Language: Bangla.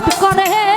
ছটফট করে।